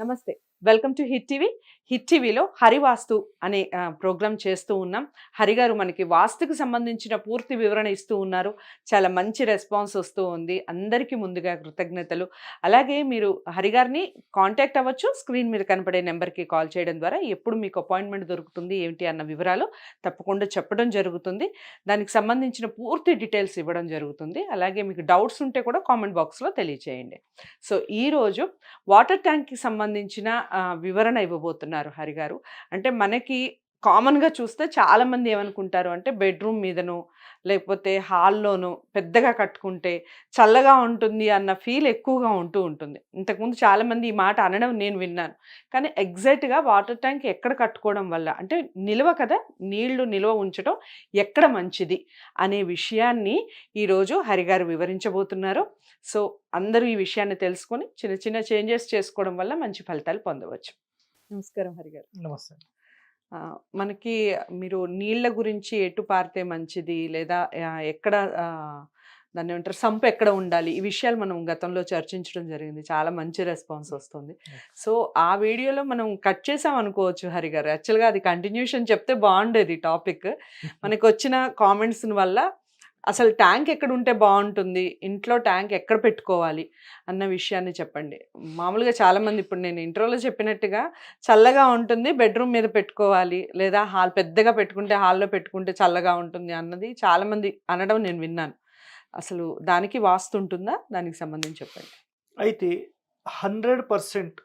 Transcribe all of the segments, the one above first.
నమస్తే. Welcome to hit TV hit టీవీలో హరివాస్తు అనే ప్రోగ్రామ్ చేస్తూ ఉన్నాం. హరిగారు మనకి వాస్తుకు సంబంధించిన పూర్తి వివరణ ఇస్తూ ఉన్నారు. చాలా మంచి రెస్పాన్స్ వస్తూ ఉంది. అందరికీ ముందుగా కృతజ్ఞతలు. అలాగే మీరు హరిగారిని కాంటాక్ట్ అవ్వచ్చు. స్క్రీన్ మీద కనపడే నెంబర్కి కాల్ చేయడం ద్వారా ఎప్పుడు మీకు అపాయింట్మెంట్ దొరుకుతుంది ఏంటి అన్న వివరాలు తప్పకుండా చెప్పడం జరుగుతుంది. దానికి సంబంధించిన పూర్తి డీటెయిల్స్ ఇవ్వడం జరుగుతుంది. అలాగే మీకు డౌట్స్ ఉంటే కూడా కామెంట్ బాక్స్లో తెలియచేయండి. సో ఈరోజు వాటర్ ట్యాంక్కి సంబంధించిన వివరణ ఇవ్వబోతున్నారు హరి గారు అంటే మనకి కామన్గా చూస్తే చాలామంది ఏమనుకుంటారు అంటే బెడ్రూమ్ మీదను లేకపోతే హాల్లోనూ పెద్దగా కట్టుకుంటే చల్లగా ఉంటుంది అన్న ఫీల్ ఎక్కువగా ఉంటూ ఉంటుంది. ఇంతకుముందు చాలామంది ఈ మాట అనడం నేను విన్నాను. కానీ ఎగ్జాక్ట్గా వాటర్ ట్యాంక్ ఎక్కడ కట్టుకోవడం వల్ల? అంటే నిల్వ కదా? నీళ్ళు నిల్వ ఉంచడం ఎక్కడ మంచిది? అనే విషయాన్ని ఈరోజు హరిగారు వివరించబోతున్నారు. సో అందరూ ఈ విషయాన్ని తెలుసుకొని చిన్న చిన్న చేంజెస్ చేసుకోవడం వల్ల మంచి ఫలితాలు పొందవచ్చు. నమస్కారం హరిగారు నమస్తే. మనకి మీరు నీళ్ళ గురించి ఎటు పారితే మంచిది లేదా ఎక్కడ దాన్ని ఏమంటారు సంపు ఎక్కడ ఉండాలి? ఈ విషయాలు మనం గతంలో చర్చించడం జరిగింది. చాలా మంచి రెస్పాన్స్ వస్తుంది. సో ఆ వీడియోలో మనం కట్ చేసాం అనుకోవచ్చు హరి గారు. యాక్చువల్గా అది కంటిన్యూషన్ చెప్తే బాగుండేది టాపిక్. మనకి వచ్చిన కామెంట్స్ వల్ల అసలు ట్యాంక్ ఎక్కడ ఉంటే బాగుంటుంది ఇంట్లో ట్యాంక్ ఎక్కడ పెట్టుకోవాలి? అన్న విషయాన్ని చెప్పండి. మామూలుగా చాలామంది ఇప్పుడు నేను ఇంట్రోలో చెప్పినట్టుగా చల్లగా ఉంటుంది బెడ్రూమ్ మీద పెట్టుకోవాలి లేదా హాల్ పెద్దగా పెట్టుకుంటే హాల్లో పెట్టుకుంటే చల్లగా ఉంటుంది అన్నది చాలామంది అనడం నేను విన్నాను. అసలు దానికి వాస్తు ఉంటుందా? దానికి సంబంధించి చెప్పండి. అయితే హండ్రెడ్ పర్సెంట్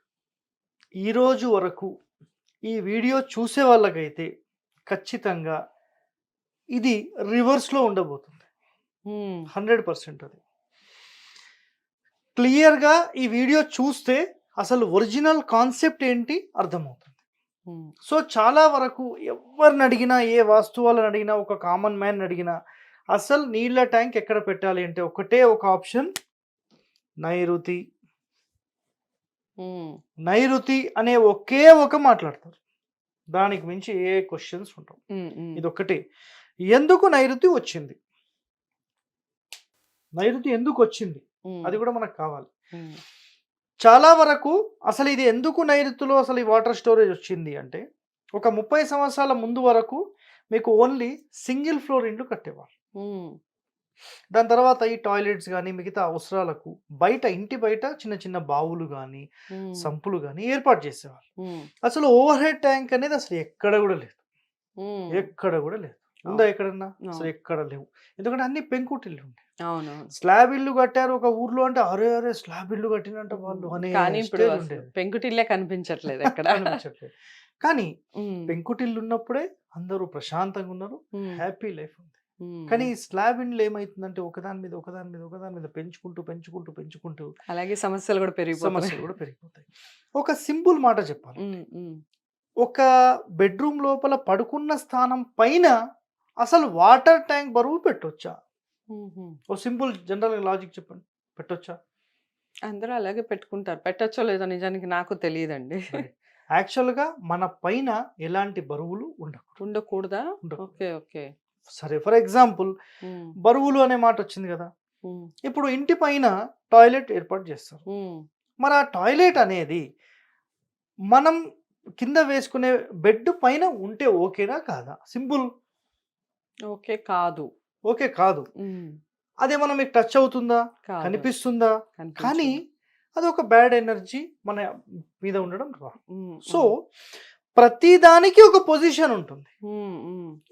ఈరోజు వరకు ఈ వీడియో చూసే వాళ్ళకైతే ఖచ్చితంగా ఇది రివర్స్లో ఉండబోతుంది. హండ్రెడ్ పర్సెంట్ అది. క్లియర్గా ఈ వీడియో చూస్తే అసలు ఒరిజినల్ కాన్సెప్ట్ ఏంటి అర్థమవుతుంది. సో చాలా వరకు ఎవరిని అడిగినా ఏ వాస్తు వాళ్ళని అడిగినా ఒక కామన్ మ్యాన్ అడిగినా అసలు నీళ్ళ ట్యాంక్ ఎక్కడ పెట్టాలి అంటే ఒకటే ఒక ఆప్షన్ నైరుతి. నైరుతి అనే ఒకే ఒక మాట్లాడతారు. దానికి మించి ఏ క్వశ్చన్స్ ఉండవు. హ్మ్, ఇది ఒక్కటే ఎందుకు నైరుతి వచ్చింది? నైరుతి ఎందుకు వచ్చింది అది కూడా మనకు కావాలి. చాలా వరకు అసలు ఇది ఎందుకు నైరుతిలో అసలు ఈ వాటర్ స్టోరేజ్ వచ్చింది అంటే ఒక ముప్పై సంవత్సరాల ముందు వరకు మీకు ఓన్లీ సింగిల్ ఫ్లోర్ ఇండ్లు కట్టేవారు. దాని తర్వాత ఈ టాయిలెట్స్ కానీ మిగతా అవసరాలకు బయట ఇంటి బయట చిన్న చిన్న బావులు కానీ సంపులు కానీ ఏర్పాటు చేసేవారు. అసలు ఓవర్ హెడ్ ట్యాంక్ అనేది అసలు ఎక్కడ కూడా లేదు. ఎక్కడ కూడా లేదు. ఉందా ఎక్కడన్నా? అసలు అవును. ఎక్కడ లేవు. ఎందుకంటే అన్ని పెంకుటిల్లు ఉన్నాయి అవునవును. స్లాబ్ ఇల్లు కట్టారు ఒక ఊర్లో అంటే అరే అరే స్లాబ్ ఇల్లు కట్టినంట వాళ్ళు అనే. పెంకుటిల్లే కనిపించట్లేదు ఎక్కడ. కనిపించట్లేదు. కానీ పెంకుటిల్లు ఉన్నప్పుడే అందరూ ప్రశాంతంగా ఉన్నారు. హ్యాపీ లైఫ్ ఉంది. కానీ ఈ స్లాబ్ ఇండ్లు ఏమైతుందంటే ఒకదాని మీద ఒకదాని మీద ఒకదాని మీద పెంచుకుంటూ పెంచుకుంటూ పెంచుకుంటూ అలాగే సమస్యలు కూడా పెరిగిపోతున్నాయి సమస్యలు కూడా పెరిగిపోతాయి. ఒక సింపుల్ మాట చెప్పాలి ఒక బెడ్రూమ్ లోపల పడుకున్న స్థానం పైన అసలు వాటర్ ట్యాంక్ బరువు పెట్టొచ్చా. ఓ సింపుల్ జనరల్ లాజిక్ చెప్పండి. పెట్టొచ్చా? అందరూ అలాగే పెట్టుకుంటారు. పెట్టచ్చో లేదో నిజానికి నాకు తెలియదండి. యాక్చువల్గా మన పైన ఎలాంటి బరువులు ఉండకూడదు. ఉండకూడదా. Okay okay. సరే ఫర్ ఎగ్జాంపుల్ బరువులు అనే మాట వచ్చింది కదా? ఇప్పుడు ఇంటి పైన టాయిలెట్ ఏర్పాటు చేస్తారు. మరి ఆ టాయిలెట్ అనేది మనం కింద వేసుకునే బెడ్ పైన ఉంటే ఓకేనా కాదా? సింపుల్ ఓకే కాదు. ఓకే కాదు. ఉమ్, అదేమన్నా మీకు టచ్ అవుతుందా. కనిపిస్తుందా. కానీ అది ఒక బ్యాడ్ ఎనర్జీ మన మీద ఉండడం రా సో ప్రతి దానికి ఒక పొజిషన్ ఉంటుంది.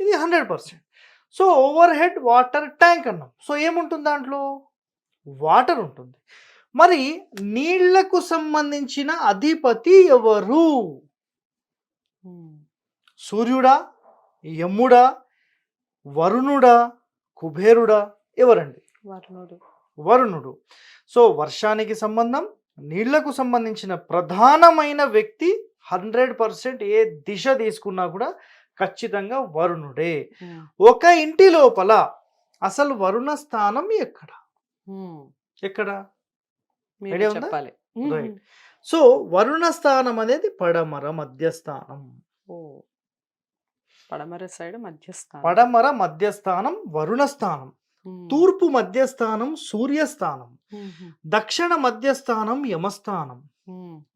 ఇది hundred percent. So overhead water tank అన్నాం. సో ఏముంటుంది దాంట్లో? వాటర్ ఉంటుంది. మరి నీళ్ళకు సంబంధించిన అధిపతి ఎవరు? సూర్యుడా? యముడా? వరుణుడా కుబేరుడా ఎవరండి? వరుణుడు. వరుణుడు. సో వర్షానికి సంబంధం నీళ్ళకు సంబంధించిన ప్రధానమైన వ్యక్తి హండ్రెడ్ పర్సెంట్ ఏ దిశ తీసుకున్నా కూడా ఖచ్చితంగా వరుణుడే. ఉమ్, ఒక ఇంటి లోపల అసలు వరుణ స్థానం ఎక్కడ? ఉమ్, ఎక్కడ? చెప్పాలి. Right. సో వరుణ స్థానం అనేది పడమర మధ్యస్థానం. పడమర సైడ్ మధ్యస్థానం. పడమర మధ్యస్థానం వరుణ స్థానం. తూర్పు మధ్యస్థానం సూర్యస్థానం. దక్షిణ మధ్యస్థానం యమస్థానం.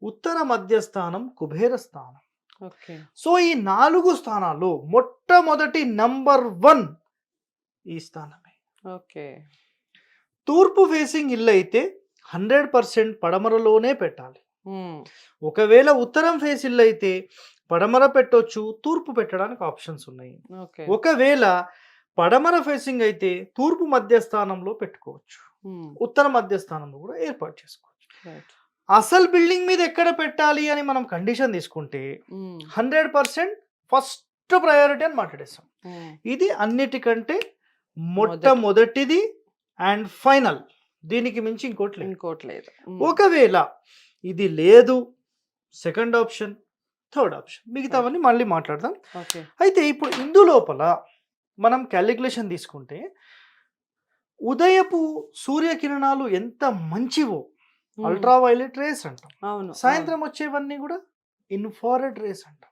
ఉత్తర మధ్యస్థానం కుబేర స్థానం. సో ఈ నాలుగు స్థానాలు మొట్టమొదటి నంబర్ వన్ ఈ స్థానమే. ఓకే. తూర్పు ఫేసింగ్ ఇల్లు అయితే హండ్రెడ్ పర్సెంట్ పడమరలోనే పెట్టాలి. ఒకవేళ ఉత్తరం ఫేస్ ఇల్లు అయితే పడమర పెట్టొచ్చు తూర్పు పెట్టడానికి ఆప్షన్స్ ఉన్నాయి. ఒకవేళ పడమర ఫేసింగ్ అయితే తూర్పు మధ్యస్థానంలో పెట్టుకోవచ్చు. ఉత్తర మధ్యస్థానంలో కూడా ఏర్పాటు చేసుకోవచ్చు. అసలు బిల్డింగ్ మీద ఎక్కడ పెట్టాలి అని మనం కండిషన్ తీసుకుంటే హండ్రెడ్ పర్సెంట్ ఫస్ట్ ప్రయారిటీ అని మాట్లాడేస్తాం ఇది అన్నిటికంటే మొట్టమొదటిది అండ్ ఫైనల్. దీనికి మించి ఇంకోటి లేదు. ఇంకోటి లేదు. ఒకవేళ ఇది లేదు సెకండ్ ఆప్షన్ థర్డ్ ఆప్షన్. మిగతావన్నీ మళ్ళీ మాట్లాడదాం. అయితే ఇప్పుడు ఇందులోపల మనం క్యాలిక్యులేషన్ తీసుకుంటే ఉదయపు సూర్యకిరణాలు ఎంత మంచివో అల్ట్రా వైలెట్ రేస్ అంటాం. అవును సాయంత్రం వచ్చేవన్నీ కూడా ఇన్ఫారెడ్ రేస్ అంటాం.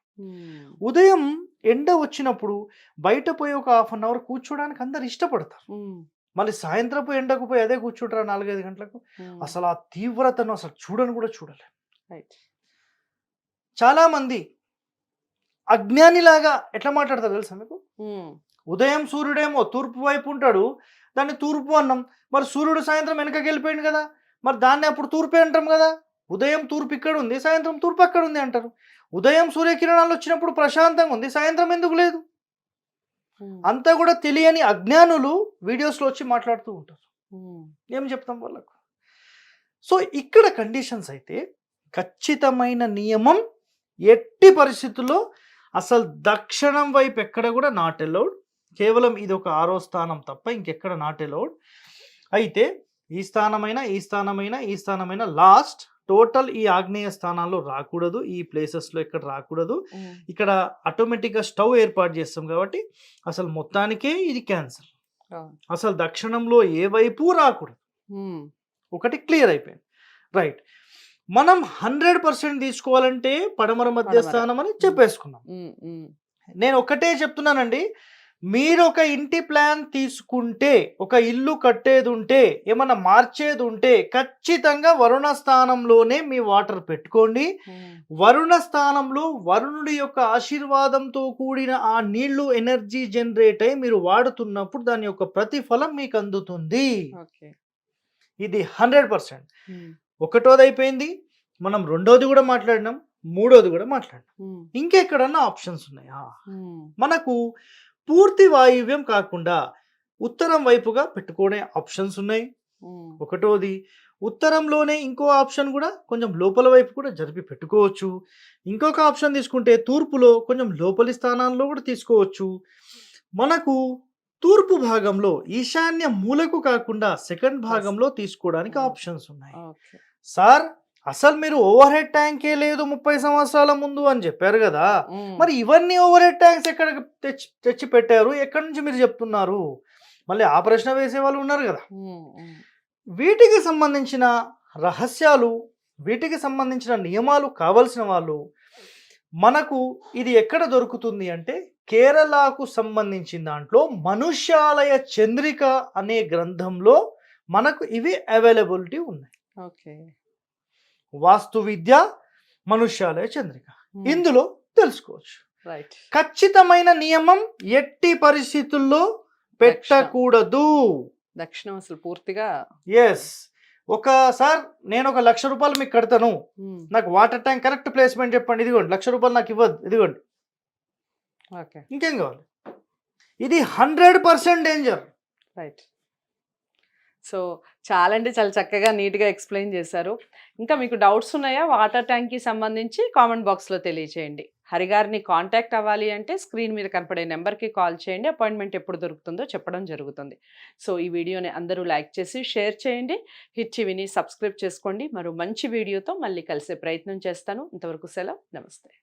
ఉదయం ఎండ వచ్చినప్పుడు బయట పోయి ఒక హాఫ్ అన్ అవర్ కూర్చోడానికి అందరు ఇష్టపడతారు. మళ్ళీ సాయంత్రపు ఎండకు పోయి అదే కూర్చుంటారా నాలుగైదు గంటలకు. అసలు ఆ తీవ్రతను అసలు చూడను కూడా చూడలే. రైట్. చాలా మంది అజ్ఞానిలాగా ఎట్లా మాట్లాడతారు తెలుసా మీకు? ఉదయం సూర్యుడేమో తూర్పు వైపు ఉంటాడు దాన్ని తూర్పు అన్నాం. మరి సూర్యుడు సాయంత్రం వెనకకి వెళ్ళిపోయింది కదా మరి దాన్ని అప్పుడు తూర్పే అంటాం కదా. ఉదయం తూర్పు ఇక్కడ ఉంది సాయంత్రం తూర్పు అక్కడ ఉంది అంటారు. ఉదయం సూర్యకిరణాలు వచ్చినప్పుడు ప్రశాంతంగా ఉంది సాయంత్రం ఎందుకు లేదు? అంతా కూడా తెలియని అజ్ఞానులు వీడియోస్లో వచ్చి మాట్లాడుతూ ఉంటారు. ఏం చెప్తాం వాళ్ళకు? సో ఇక్కడ కండిషన్స్ అయితే ఖచ్చితమైన నియమం ఎట్టి పరిస్థితుల్లో అసలు దక్షిణం వైపు ఎక్కడ కూడా నాట్ ఎలౌడ్ కేవలం ఇది ఒక ఆరో స్థానం తప్ప ఇంకెక్కడ నాట్ ఎలౌడ్ అయితే ఈ స్థానమైన ఈ స్థానమైన ఈ స్థానమైన లాస్ట్ టోటల్ ఈ ఆగ్నేయ స్థానాల్లో రాకూడదు ఈ ప్లేసెస్లో ఇక్కడ రాకూడదు. ఇక్కడ ఆటోమేటిక్గా స్టవ్ ఏర్పాటు చేస్తాం కాబట్టి అసలు మొత్తానికే ఇది క్యాన్సర్. అసలు దక్షిణంలో ఏ వైపు రాకూడదు. ఒకటి క్లియర్ అయిపోయింది. రైట్ మనం హండ్రెడ్ పర్సెంట్ తీసుకోవాలంటే పడమర మధ్య పడమర. స్థానం అని చెప్పేసుకున్నాం. నేను ఒకటే చెప్తున్నానండి. మీరు ఒక ఇంటి ప్లాన్ తీసుకుంటే ఒక ఇల్లు కట్టేది ఉంటే ఏమన్నా మార్చేది ఉంటే ఖచ్చితంగా వరుణ స్థానంలోనే మీ వాటర్ పెట్టుకోండి. వరుణ స్థానంలో వరుణుడి యొక్క ఆశీర్వాదంతో కూడిన ఆ నీళ్ళు ఎనర్జీ జనరేట్ అయి మీరు వాడుతున్నప్పుడు దాని యొక్క ప్రతిఫలం మీకు అందుతుంది. ఇది హండ్రెడ్ పర్సెంట్. ఒకటోది అయిపోయింది మనం రెండోది కూడా మాట్లాడినాం మూడోది కూడా మాట్లాడినాం. ఇంకెక్కడన్నా ఆప్షన్స్ ఉన్నాయా? మనకు పూర్తి వాయువ్యం కాకుండా ఉత్తరం వైపుగా పెట్టుకునే ఆప్షన్స్ ఉన్నాయి. ఒకటోది ఉత్తరంలోనే ఇంకో ఆప్షన్ కూడా కొంచెం లోపల వైపు కూడా జరిపి పెట్టుకోవచ్చు. ఇంకొక ఆప్షన్ తీసుకుంటే తూర్పులో కొంచెం లోపలి స్థానాల్లో కూడా తీసుకోవచ్చు. మనకు తూర్పు భాగంలో ఈశాన్య మూలకు కాకుండా సెకండ్ భాగంలో తీసుకోవడానికి ఆప్షన్స్ ఉన్నాయి. ఓకే సార్ అసలు మీరు ఓవర్ హెడ్ ట్యాంకే లేదు ముప్పై సంవత్సరాల ముందు అని చెప్పారు కదా. ఉమ్, మరి ఇవన్నీ ఓవర్ హెడ్ ట్యాంక్స్ ఎక్కడ తెచ్చి తెచ్చి పెట్టారు ఎక్కడి నుంచి మీరు చెప్తున్నారు? మళ్ళీ ఆ ప్రశ్న వేసే వాళ్ళు ఉన్నారు కదా. ఉమ్, వీటికి సంబంధించిన రహస్యాలు వీటికి సంబంధించిన నియమాలు కావలసిన వాళ్ళు మనకు ఇది ఎక్కడ దొరుకుతుంది అంటే కేరళకు సంబంధించిన దాంట్లో మనుష్యాలయ చంద్రిక అనే గ్రంథంలో మనకు ఇవి అవైలబిలిటీ ఉన్నాయి. ఓకే. వాస్తు విద్య మనుష్యాలయ చంద్రిక. ఉమ్, ఇందులో తెలుసుకోవచ్చు. రైట్ ఖచ్చితమైన నియమం ఎట్టి పరిస్థితుల్లో పెట్టకూడదు. దక్షిణం అసలు పూర్తిగా ఎస్ ఒక సార్ నేను ఒక లక్ష రూపాయలు మీకు కడతాను. ఉమ్, నాకు వాటర్ ట్యాంక్ కరెక్ట్ ప్లేస్మెంట్ చెప్పండి. ఇదిగోండి లక్ష రూపాయలు నాకు ఇవ్వద్దు. ఇదిగోండి. ఇంకేం కావాలి? ఇది hundred percent danger. Right. So చాలా అంటే చాలా చక్కగా నీట్గా ఎక్స్ప్లెయిన్ చేశారు. ఇంకా మీకు డౌట్స్ ఉన్నాయా? వాటర్ ట్యాంక్కి సంబంధించి కామెంట్ బాక్స్లో తెలియచేయండి. హరిగారిని కాంటాక్ట్ అవ్వాలి అంటే స్క్రీన్ మీద కనపడే నెంబర్కి కాల్ చేయండి. అపాయింట్మెంట్ ఎప్పుడు దొరుకుతుందో చెప్పడం జరుగుతుంది. సో ఈ వీడియోని అందరూ లైక్ చేసి షేర్ చేయండి. హిట్ టీవీని సబ్స్క్రైబ్ చేసుకోండి. మరో మంచి వీడియోతో మళ్ళీ కలిసే ప్రయత్నం చేస్తాను. ఇంతవరకు సెలవు. నమస్తే.